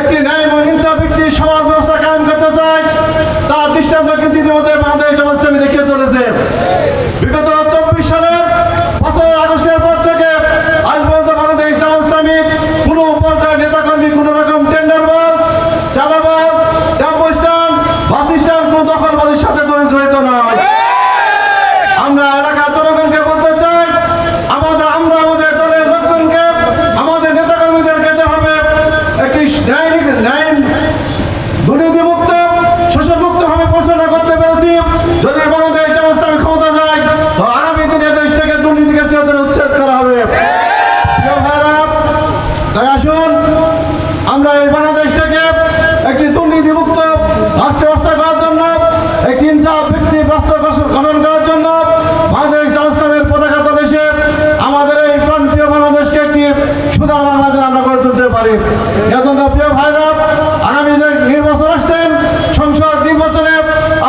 একটি ন্যায় মহিংসা ব্যক্তি সমাজ ক্ষমতা যায় তো আগামী দেশ থেকে দুর্নীতিকে চিরতরে করা হবে। তাই আমরা এই বাংলাদেশ থেকে একটি দুর্নীতিমুক্ত রাষ্ট্র ব্যবস্থা করার জন্য একটি ইনসাফ ভিত্তি রাষ্ট্র গঠন করার জন্য বাংলাদেশ জনস্থানের পতাকা তলেছে আমাদের এই প্রান্তীয় বাংলাদেশকে একটি সুদার বাংলাদেশ আমরা গড়ে তুলতে পারি এজন্য প্রিয় ভাইরা আগামী যে নির্বাচন আসছেন সংসদ নির্বাচনে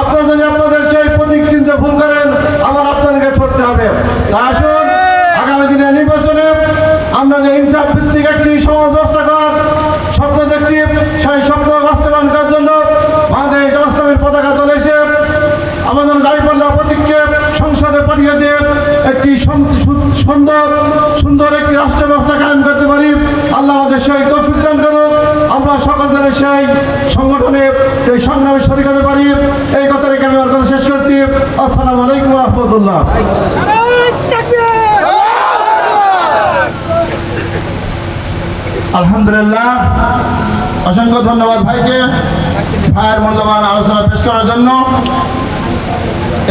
আপনারা যদি আপনাদের সেই প্রতীক চিন্তা ভুল করেন আবার আপনাদেরকে ঠকতে হবে তা আসুন আগামী দিনে নির্বাচনে আমরা যে ইনসাফ ভিত্তিক একটি সমাজ ব্যবস্থা করার স্বপ্ন দেখছি সেই স্বপ্ন বাস্তবায়ন করার জন্য বাংলাদেশ জনস্থানের পতাকা তুলেছে আমাদের প্রতীককে সংসদে পাঠিয়ে দিয়ে একটি সুন্দর সুন্দর একটি রাষ্ট্র ব্যবস্থা কায়েম করতে পারি। আল্লাহ আমাদের সেই তৌফিক দান করুক। আমরা সকল ধরে সেই সংগঠনে এই সংগ্রামে শরিক হতে পারি। এই কথা রেখে আমি আমার কথা শেষ করছি। আসসালামু আলাইকুম রহমতুল্লাহ। আলহামদুলিল্লাহ। অসংখ্য ধন্যবাদ ভাইকে। ভাইয়ের মূল্যবান আলোচনা পেশ করার জন্য।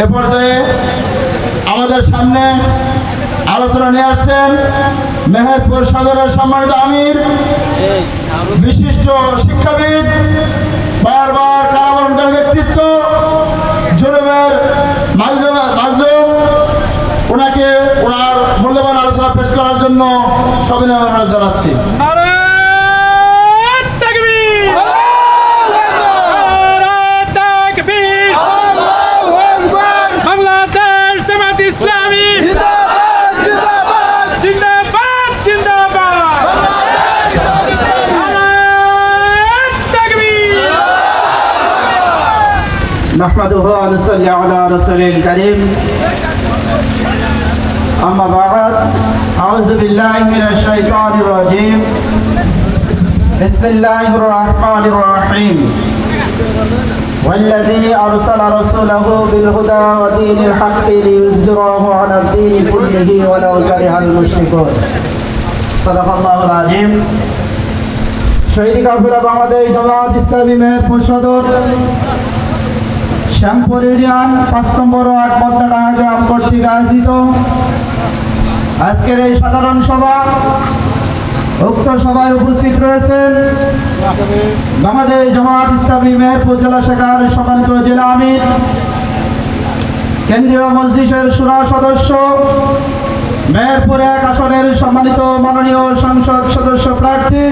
এ পর্যায়ে আমাদের সামনে আলোচনা নিয়ে আসছেন মেহেরপুর সদরের সম্মানিত আমির, বিশিষ্ট শিক্ষাবিদ, বারবার কারাবরণকারী ব্যক্তিত্ব, জুলুমের মাজলুম ওনাকে ওনার মূল্যবান আলোচনা পেশ করার জন্য সবিনয় জানাচ্ছি। نحمده ونصلي على رسوله الكريم أما بعد أعوذ بالله من الشيطان الرجيم بسم الله الرحمن الرحيم والذي أرسل رسوله بالهدى ودين الحق ليظهره على الدين كله ولو كره المشركون صدق الله العظيم শহীদ কাফেলা বাংলাদেশ জামাত ইসলামী মেহেরপুর সদর শ্যামপুর ইউনিয়ন পাঁচ নম্বর আট পদ্মাডাঙ্গা গ্রাম কর্তৃক আয়োজিত। আজকের এই সাধারণ সভা, উক্ত সভায় উপস্থিত রয়েছেন বাংলাদেশ জামাত ইসলামী মেহেরপুর জেলা শাখার সম্মানিত জেলা আমির, কেন্দ্রীয় মজলিসের সুরা সদস্য, মেহেরপুর এক আসনের সম্মানিত মাননীয় সংসদ সদস্য প্রার্থী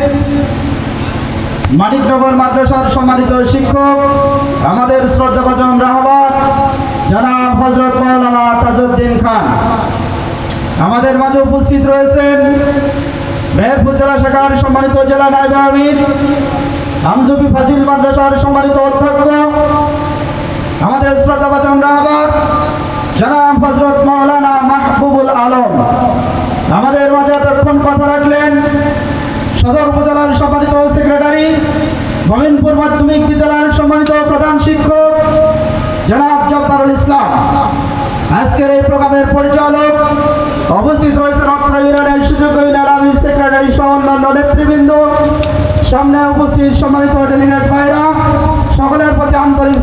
মানিকনগর মাদ্রাসার সম্মানিত শিক্ষক, আমাদের শ্রদ্ধাভাজন রাহবার জনাব হজরত মৌলানা তাজউদ্দিন খান। আমাদের মাঝে উপস্থিত রয়েছেন মেহেরপুর জেলা শাখার সম্মানিত জেলা নাইবে আমির, আমজুবি ফাজিল মাদ্রাসার সম্মানিত অধ্যক্ষ, আমাদের শ্রদ্ধাভাজন রাহবার জনাব হজরত মৌলানা মাহবুবুল আলম। আমাদের মাঝে এতক্ষণ কথা রাখলেন, সদর সেক্রেটারি গোবিন্দপুর মাধ্যমিক বিদ্যালয়ের সম্মানিত প্রধান শিক্ষক, জনাব জব্বারুল ইসলাম। আজকের এই প্রোগ্রামের পরিচালক অবস্থিত রয়েছে রত্ন ইউনিয়নের সুযোগ ইউনিয়ন সেক্রেটারি সহ অন্যান্য নেতৃবৃন্দ। সামনে উপস্থিত সম্মানিত ডেলিগেট ভাইরা, সকলের প্রতি আন্তরিক